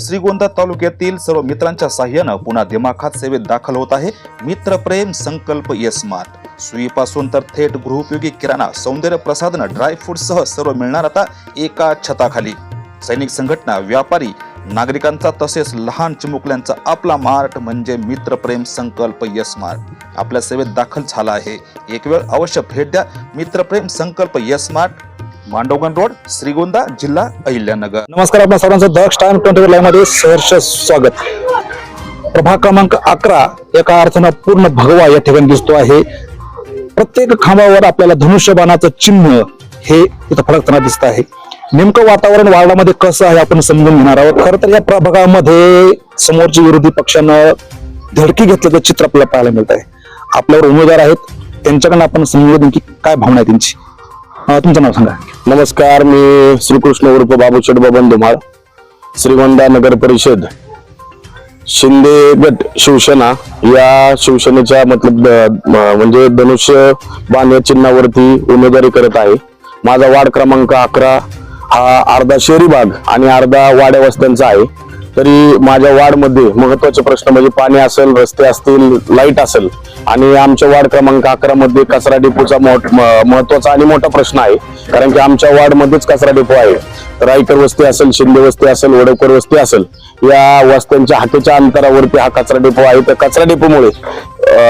श्रीगोंदा तालुक्यातील सर्व मित्रांच्या साह्यानं पुन्हा दिमाखात सेवेत दाखल होत आहे. मित्रप्रेम संकल्प स्मार्ट सुईपासून तर थेट गृहोपयोगी किराणा सौंदर्य प्रसाधन ड्रायफ्रूटसह सर्व मिळणार आता एका छताखाली. सैनिक संघटना व्यापारी नागरिकांचा तसेच लहान चिमुकल्यांचा आपला मार्ट म्हणजे मित्रप्रेम संकल्प यस्मार्ट आपल्या सेवेत दाखल झाला आहे. एक वेळ अवश्य भेट द्या. मित्रप्रेम संकल्प स्मार्ट मांडवगण रोड श्रीगोंदा जिल्हा अहिल्यानगर. नमस्कार आपल्या सर्वांचं दक्ष टाइम ट्वेंटी लाईव्हमध्ये सहर्ष स्वागत. प्रभाग क्रमांक अकरा एका अर्थानं पूर्ण भगवा या ठिकाणी दिसतो आहे. प्रत्येक खांबावर आपल्याला धनुष्यबाणाचं चिन्ह हे इथं फडकताना दिसत आहे. नेमकं वातावरण वार्डामध्ये कसं आहे आपण समजून घेणार आहोत. खरं तर या प्रभागामध्ये समोरच्या विरोधी पक्षानं धडकी घेतल्याचं चित्र आपल्याला पाहायला मिळत आहे आपल्यावर उमेदवार आहेत. त्यांच्याकडनं आपण समजून घेऊ की काय भावना आहे त्यांची. अं, तुमचं नाव सांगा. नमस्कार मी श्रीकृष्ण उर्फ बाबू बबन धुमाळ श्रीगोंदा नगर परिषद शिंदे गट शिवसेना या शिवसेनेच्या मतलब अ, म- म्हणजे धनुष्य बाण या चिन्हावरती उमेदवारी करत आहे. माझा वार्ड क्रमांक अकरा हा अर्धा शहरी भाग आणि अर्धा वाड्या वस्त्यांचा आहे. तरी माझ्या वार्डमध्ये महत्त्वाचे प्रश्न म्हणजे पाणी असेल रस्ते असतील लाइट असेल आणि आमच्या वार्ड क्रमांक अकरा मध्ये कचरा डेपोचा मोठ- म- महत्त्वाचा आणि मोठा प्रश्न आहे. कारण की आमच्या वार्डमध्येच कचरा डेपो आहे. रायकर वस्ती असेल शिंदे वस्ती असेल वडवकर वस्ती असेल या वस्त्यांच्या हाकेच्या अंतरावरती हा कचरा डेपो आहे. तर कचरा डेपोमुळे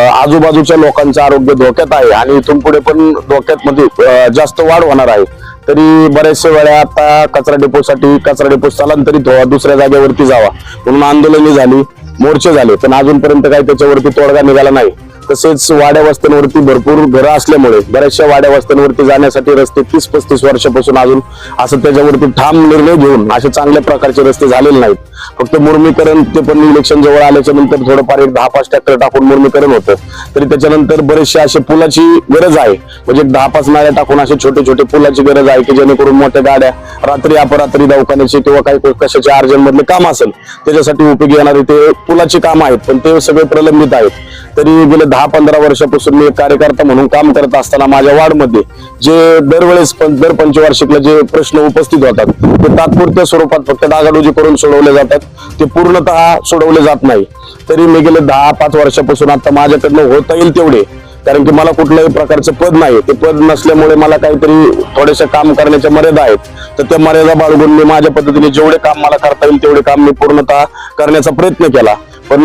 आजूबाजूच्या लोकांचं आरोग्य धोक्यात आहे आणि इथून पुढे पण धोक्यात म्हणजे, मध्ये जास्त वाढ होणार आहे. तरी बऱ्याचशा वेळा आता कचरा डेपोसाठी कचरा डेपो स्थलांतरित व्हावा दुसऱ्या जागेवरती जावा. म्हणून आंदोलने झाली मोर्चे झाले पण अजूनपर्यंत काही त्याच्यावरती तोडगा निघाला नाही. तसेच वाड्या वस्त्यांवरती भरपूर घरं असल्यामुळे बऱ्याचशा वाड्या वस्त्यांवरती जाण्यासाठी रस्ते तीस पस्तीस वर्षापासून अजून असं त्याच्यावरती ठाम निर्णय घेऊन असे चांगल्या प्रकारचे रस्ते झालेले नाहीत. फक्त मुर्मीकरण ते पण इलेक्शन जवळ आल्याच्यानंतर थोडंफार एक दहा पाच ट्रॅक्टर टाकून मुर्मीकरण होतं. तरी त्याच्यानंतर बरेचसे असे पुलाची गरज आहे. म्हणजे दहा पाच नाळ्या टाकून असे छोटे छोटे पुलाची गरज आहे की जेणेकरून मोठ्या गाड्या रात्री अपरात्री दवाखान्याची किंवा काही कशाचे अर्जंट मधले काम असेल त्याच्यासाठी उपयोगी येणारे ते पुलाचे काम आहेत. पण ते सगळे प्रलंबित आहेत. तरी गेले दहा पंधरा वर्षापासून मी एक कार्यकर्ता म्हणून काम करत असताना माझ्या वार्डमध्ये जे दरवेळेस पण- दर पंचवार्षिकला जे प्रश्न उपस्थित होतात ते तात्पुरत्या स्वरूपात फक्त डागाडोजी करून सोडवले जातात. ते पूर्णतः सोडवले जात नाही. तरी मी गेले दहा पाच वर्षापासून आता माझ्याकडनं होता येईल तेवढे. कारण की मला कुठल्याही प्रकारचं पद नाही. ते पद नसल्यामुळे मला काहीतरी थोडेसे काम करण्याच्या मर्यादा आहेत. तर त्या मर्यादा बाळगून मी माझ्या पद्धतीने जेवढे काम मला करता येईल तेवढे काम मी पूर्णतः करण्याचा प्रयत्न केला. पण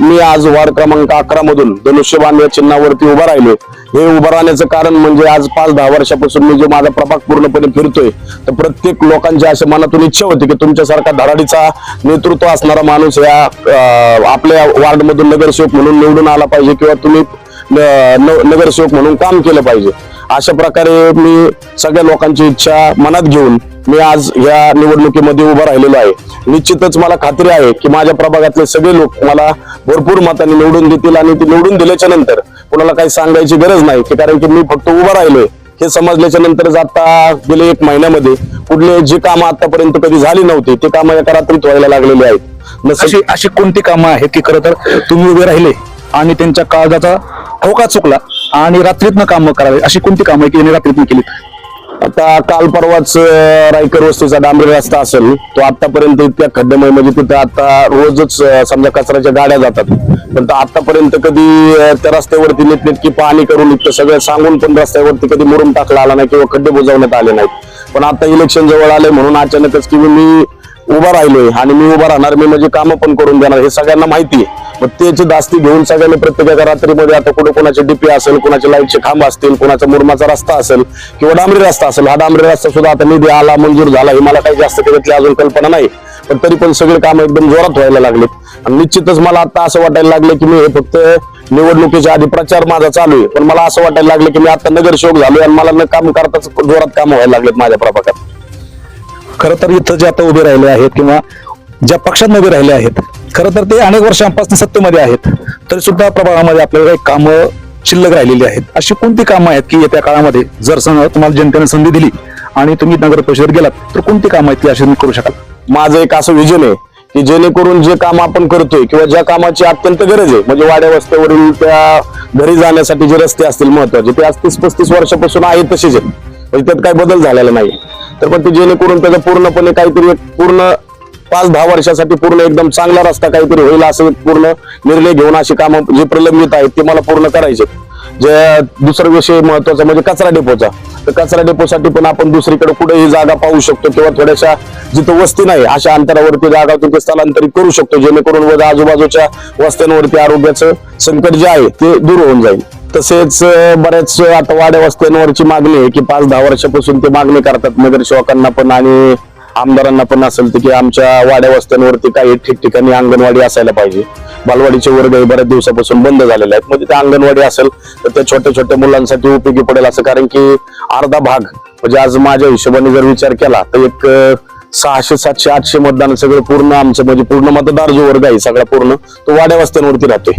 मी आज वार्ड क्रमांक अकरा मधून धनुष्यबाण या चिन्हावरती उभा राहिलोय. हे उभं राहण्याचं कारण म्हणजे आज पाच दहा वर्षापासून मी जो माझा प्रभाग पूर्णपणे फिरतोय तर प्रत्येक लोकांच्या अशा मनातून इच्छा होती की तुमच्यासारखा धडाडीचा नेतृत्व असणारा माणूस या आपल्या वार्डमधून नगरसेवक म्हणून निवडून आला पाहिजे किंवा तुम्ही न- नगरसेवक म्हणून काम केलं पाहिजे. अशा प्रकारे मी सगळ्या लोकांची इच्छा मनात घेऊन मी आज या निवडणुकीमध्ये उभा राहिलेलो आहे. निश्चितच मला खात्री आहे की माझ्या प्रभागातले सगळे लोक मला भरपूर मताने निवडून देतील आणि ते निवडून दिल्याच्या नंतर कुणाला काही सांगायची गरज नाही की कारण की मी फक्त उभा राहिलोय. हे समजल्याच्या नंतर आता गेले एक महिन्यामध्ये पुढले जी कामं आतापर्यंत कधी झाली नव्हती ते कामं एका रात्रीत व्हायला लागलेली आहेत. अशी अशी कोणती कामं आहेत की खरं तर तुम्ही उभे राहिले आणि त्यांच्या काळजाचा ठोका चुकला आणि रात्रीतनं कामं करावे अशी कोणती कामं आहे की त्यांनी रात्रीतनं केली? आता काल परवाच रायकर वस्तूचा डांबरी रस्ता असेल तो आतापर्यंत इतक्या खड्डेमय म्हणजे तिथं आता रोजच समजा कचऱ्याच्या गाड्या जातात. पण आतापर्यंत कधी त्या रस्त्यावरती नीटनेटकी पाहणी करून इतकं सगळं सांगून पण रस्त्यावरती कधी मुरुम टाकला आला नाही किंवा खड्डे बुजवण्यात आले नाहीत. पण आता इलेक्शन जवळ आले म्हणून अचानकच की मी उभा राहिलोय आणि मी उभा राहणार मी म्हणजे कामं पण करून देणार हे सगळ्यांना माहिती आहे. मग त्याची दास्ती घेऊन सगळ्यांनी प्रत्येकाच्या रात्रीमध्ये आता कुठे कोणाचे डीपी असेल कोणाचे लाईटचे खांब असतील कोणाचा मुरमाचा रस्ता असेल किंवा डांबरी रस्ता असेल हा डांबरी रस्ता सुद्धा आता निधी आला मंजूर झाला हे मला काही जास्त त्याच्यातली अजून कल्पना नाही. पण तरी पण सगळे काम एकदम जोरात व्हायला लागलेत. आणि निश्चितच मला आता असं वाटायला लागलं की मी हे फक्त निवडणुकीच्या आधी प्रचार माझा चालू आहे. पण मला असं वाटायला लागलं की मी आता नगरसेवक झालो आणि मला न काम करताच जोरात काम व्हायला लागलेत माझ्या प्रभागात. खर तर इथं जे आता उभे राहिले आहेत किंवा ज्या पक्षात उभे राहिले आहेत खरं तर ते अनेक वर्षांपासून सत्तेमध्ये आहेत तरी सुद्धा प्रभागामध्ये आपल्याला काही कामं शिल्लक राहिलेली आहेत. अशी कोणती कामं आहेत की येत्या काळामध्ये जर तुम्हाला जनतेने संधी दिली आणि तुम्ही नगर परिषदेत गेलात तर कोणती कामं आहेत ती अशी तुम्ही करू शकाल? माझं एक असं विजन आहे की जेणेकरून जे काम आपण करतोय किंवा ज्या कामाची अत्यंत गरज आहे म्हणजे वाड्या वस्त्यावरील त्या घरी जाण्यासाठी जे रस्ते असतील महत्त्वाचे ते आज तीस पस्तीस वर्षापासून आहेत तसेच आहेत. म्हणजे त्यात काही बदल झालेला नाही. तर पण ते जेणेकरून त्याचं पूर्णपणे काहीतरी पूर्ण पाच दहा वर्षासाठी पूर्ण एकदम चांगला रस्ता काहीतरी होईल असं पूर्ण निर्णय घेऊन अशी कामं जे प्रलंबित आहेत ते मला पूर्ण करायचे जे दुसरा विषय महत्त्वाचा म्हणजे कचरा डेपोचा. तर कचरा डेपोसाठी पण आपण दुसरीकडे कुठेही जागा पाहू शकतो किंवा थोड्याशा जिथं वस्ती नाही अशा अंतरावरती जागा तिथे स्थलांतरित करू शकतो जेणेकरून व आजूबाजूच्या वस्त्यांवरती आरोग्याचं संकट जे आहे ते दूर होऊन जाईल. तसेच बऱ्याच आता वाड्या वस्त्यांवरची मागणी आहे की पाच दहा वर्षापासून ते मागणी करतात नगरसेवकांना पण आणि आमदारांना पण असेल तर की आमच्या वाड्या वस्त्यांवरती काही ठिकठिकाणी अंगणवाडी असायला पाहिजे. बालवाडीचे वर्ग हे बऱ्याच दिवसापासून बंद झालेले आहेत. म्हणजे ते अंगणवाडी असेल तर त्या छोट्या छोट्या मुलांसाठी उपयोगी पडेल असं कारण की अर्धा भाग म्हणजे आज माझ्या हिशोबाने जर विचार केला तर एक सहाशे सातशे आठशे मतदान सगळं पूर्ण आमचं म्हणजे पूर्ण मतदार जो वर्ग आहे सगळा पूर्ण तो वाड्या वस्त्यांवरती राहतोय.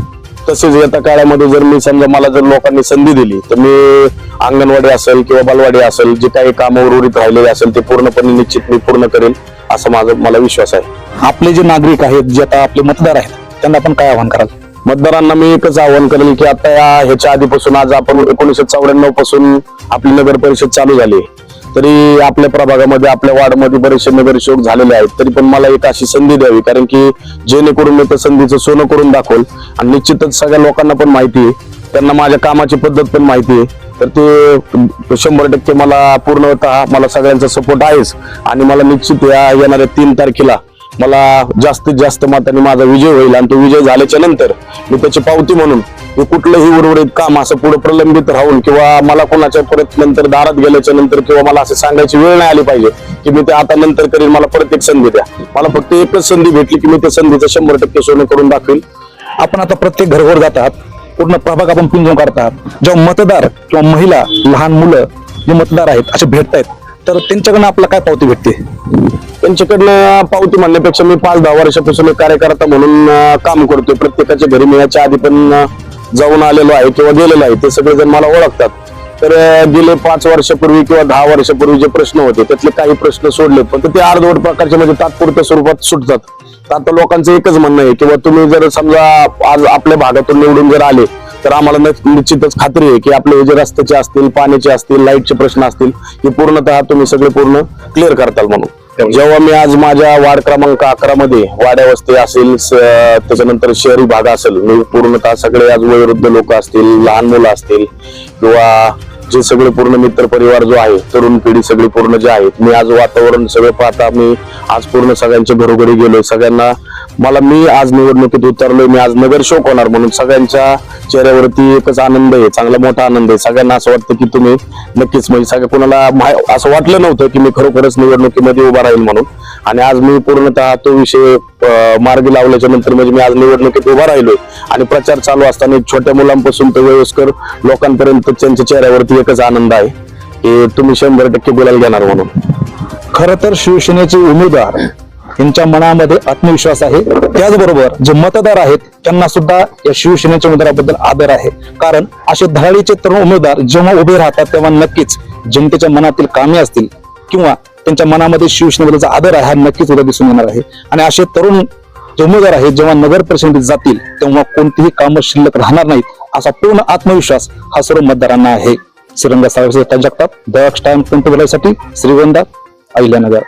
तसेच येत्या काळामध्ये जर मी समजा मला जर लोकांनी संधी दिली तर मी अंगणवाडी असेल किंवा बालवाडी असेल जे काही कामं उर्वरित राहिलेले असेल ते पूर्णपणे निश्चित मी पूर्ण करेल असा माझा मला विश्वास आहे आपले जे नागरिक आहेत जे आता आपले मतदार आहेत त्यांना आपण काय आव्हान कराल मतदारांना मी एकच आवाहन करेल की आता ह्याच्या आधीपासून आज आपण एकोणीशे चौऱ्याण्णवपासून आपली नगर परिषद चालू झाली आहे. तरी आपल्या प्रभागामध्ये आपल्या वार्डमध्ये बरेचसे नगरसेवक झालेले आहेत. तरी पण मला एक अशी संधी द्यावी कारण की जेणेकरून मी त्या संधीचं सोनं करून दाखवल. आणि निश्चितच सगळ्या लोकांना पण माहिती आहे. त्यांना माझ्या कामाची पद्धत पण माहिती आहे. तर ते शंभर टक्के मला पूर्णतः मला सगळ्यांचा सपोर्ट आहेच. आणि मला निश्चित या येणाऱ्या तीन तारखेला मला जास्तीत जास्त मताने माझा विजय होईल आणि तो विजय झाल्याच्यानंतर मी त्याची पावती म्हणून मी कुठलंही उर्वरित काम असं पुढे प्रलंबित राहून किंवा मला कोणाच्या परत नंतर दारात गेल्याच्यानंतर किंवा मला असं सांगायची वेळ नाही आली पाहिजे की मी ते आता नंतर करीन मला परत एक संधी द्या. मला फक्त एकच संधी भेटली की मी त्या संधीचं शंभर टक्के सोनं करून दाखवेल आपण आता प्रत्येक घरघर जातात पूर्ण प्रभाग आपण पिंजून काढतात. जेव्हा मतदार किंवा महिला लहान मुलं जे मतदार आहेत असे भेटत आहेत तर त्यांच्याकडनं आपला काय पावती भेटते? त्यांच्याकडनं पावती म्हणण्यापेक्षा मी पाच दहा वर्षापासून कार्यकर्ता म्हणून काम करतोय. प्रत्येकाच्या घरी मी याच्या आधी पण जाऊन आलेलो आहे किंवा गेलेलो आहे. ते सगळेजण मला ओळखतात. तर गेले पाच वर्षापूर्वी किंवा दहा वर्षापूर्वी जे प्रश्न होते त्यातले काही प्रश्न सोडले. पण ते अर्धवट प्रकारचे म्हणजे तात्पुरत्या स्वरूपात सुटतात. तर आता लोकांचं एकच म्हणणं आहे किंवा तुम्ही जर समजा आज आपल्या भागातून निवडून जर आले तर आम्हाला निश्चितच खात्री आहे की आपले हे जे रस्त्याचे असतील पाण्याचे असतील लाईटचे प्रश्न असतील हे पूर्णतः तुम्ही सगळे पूर्ण क्लिअर करताल म्हणून. जेव्हा मी आज माझ्या वार्ड क्रमांक अकरा मध्ये वाड्या वस्ती असेल त्याच्यानंतर शहरी भाग असेल मी पूर्णतः सगळे आज वयोवृद्ध लोक असतील लहान मुलं असतील किंवा जे सगळे पूर्ण मित्र परिवार जो आहे तरुण पिढी सगळी पूर्ण जे आहेत मी आज वातावरण सगळं पाहता मी आज पूर्ण सगळ्यांच्या घरोघरी गेलोय. सगळ्यांना मला मी आज निवडणुकीत उतरलोय मी आज नगरसेवक होणार म्हणून सगळ्यांच्या चेहऱ्यावरती एकच आनंद आहे चांगला मोठा आनंद आहे. सगळ्यांना असं वाटतं की तुम्ही नक्कीच म्हणजे सगळ्या कोणाला असं वाटलं नव्हतं की मी खरोखरच निवडणुकीमध्ये उभा राहील म्हणून. आणि आज मी पूर्णतः तो विषय मार्गी लावल्याच्या नंतर म्हणजे मी आज निवडणुकीत उभा राहिलोय. आणि प्रचार चालू असताना छोट्या मुलांपासून तर वयस्कर लोकांपर्यंत त्यांच्या चेहऱ्यावरती एकच आनंद आहे की तुम्ही शंभर टक्के बोलायला घेणार म्हणून. खर तर शिवसेनेचे उमेदवार यांच्या मनामध्ये आत्मविश्वास आहे. त्याचबरोबर जे मतदार आहेत त्यांना सुद्धा या शिवसेनेच्या उमेदवाराबद्दल आदर आहे. कारण असे धडाडीचे तरुण उमेदवार जेव्हा उभे राहतात तेव्हा नक्कीच जनतेच्या मनातील कामे असतील किंवा त्यांच्या मनामध्ये शिवसेनेबद्दलचा आदर आहे हा नक्कीच उद्या दिसून येणार आहे. आणि असे तरुण जे उमेदवार आहेत जेव्हा नगर परिषदेत जातील तेव्हा कोणतीही कामं शिल्लक राहणार नाहीत असा पूर्ण आत्मविश्वास हा सर्व मतदारांना आहे. श्रीरंगा साहेब जगताप दक्ष टाइम ट्वेंटी साठी श्रीगोंदा अहिल्यानगर.